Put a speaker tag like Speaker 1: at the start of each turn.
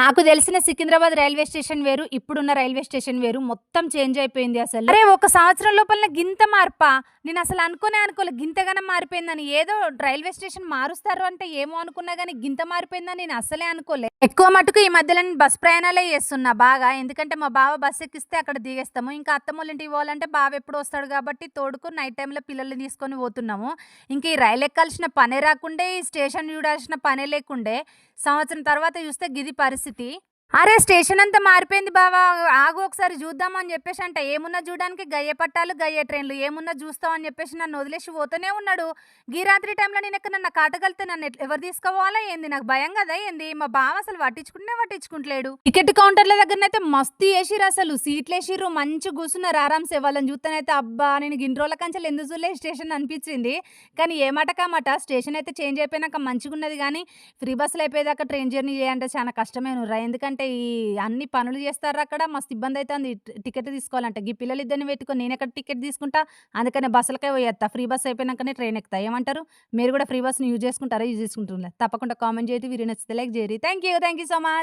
Speaker 1: నాకు తెలిసిన Secunderabad railway station వేరు ఇప్పుడున్న రైల్వే స్టేషన్ వేరు. మొత్తం చేంజ్ అయిపోయింది అసలు. అరే ఒక సంవత్సరం లోపల గింత మార్పా? నేను అసలు అనుకునే అనుకోలే. గింతగానే మారిపోయిందని. ఏదో రైల్వే స్టేషన్ మారుస్తారు అంటే ఏమో అనుకున్నా కానీ గింత మారిపోయిందని నేను అసలే అనుకోలే. ఎక్కువ మటుకు ఈ మధ్యలో బస్ ప్రయాణాలే చేస్తున్నా బాగా. ఎందుకంటే మా బావ బస్ ఎక్కిస్తే అక్కడ దిగేస్తాము. ఇంకా అత్తమ్మోళ్ళ ఇంటికి పోవాలంటే బావ ఎప్పుడు వస్తాడు కాబట్టి తోడుకు నైట్ టైంలో పిల్లల్ని తీసుకొని పోతున్నాము. ఇంక ఈ రైలు ఎక్కాల్సిన పనే రాకుండే ఈ స్టేషన్ చూడాల్సిన పనే లేకుండే సంవత్సరం తర్వాత చూస్తే గిది పరిస్థితి. అరే స్టేషన్ అంతా మారిపోయింది బావా. ఆగు ఒకసారి చూద్దామని చెప్పేసి అంట ఏమున్నా చూడడానికి గయ్య పట్టాలు గయ్య ట్రైన్లు. ఏమున్నా చూస్తావు అని చెప్పేసి నన్ను వదిలేసి పోతూనే ఉన్నాడు. గీ రాత్రి టైంలో నేను ఎక్కడ నన్ను కాటగలితే నన్ను ఎవరు తీసుకోవాలా ఏంది? నాకు భయం కదా ఏంది? మా బావ అసలు పట్టించుకుంటే పట్టించుకుంటలేడు. టికెట్ కౌంటర్ల దగ్గరనైతే మస్తు వేసిర్రు అసలు. సీట్లు వేసిర్రు మంచి కూర్చున్నారు ఆరామ్సే వాళ్ళని చూస్తానైతే అబ్బా నేను గిన్ని రోజుల కంచెలు ఎందుకు చూడలే స్టేషన్ అనిపించింది. కానీ ఏ మాట కామాట స్టేషన్ అయితే చేంజ్ అయిపోయినాక మంచిగా ఉన్నది కానీ ఫ్రీ బస్సులు అయిపోయేదాకా ట్రైన్ జర్నీ చేయాలంటే చాలా కష్టమే నువ్వు ఎందుకంటే ఈ అన్ని పనులు చేస్తారు అక్కడ? మస్తు ఇబ్బంది అవుతుంది టికెట్ తీసుకోవాలంటే. ఈ పిల్లలు ఇద్దరిని పెట్టుకొని నేను ఎక్కడ టికెట్ తీసుకుంటా? అందుకనే బస్సులకే పోయేస్తా ఫ్రీ బస్ అయిపోయినాకనే ట్రైన్ ఎక్కుతా. ఏమంటారు? మీరు కూడా ఫ్రీ బస్ని యూజ్ చేసుకుంటారా? యూజ్ చేసుకుంటున్నారు? తప్పకుండా కామెంట్ చేయండి. వీరి నచ్చితే లైక్ చేయరు thank you thank you so much.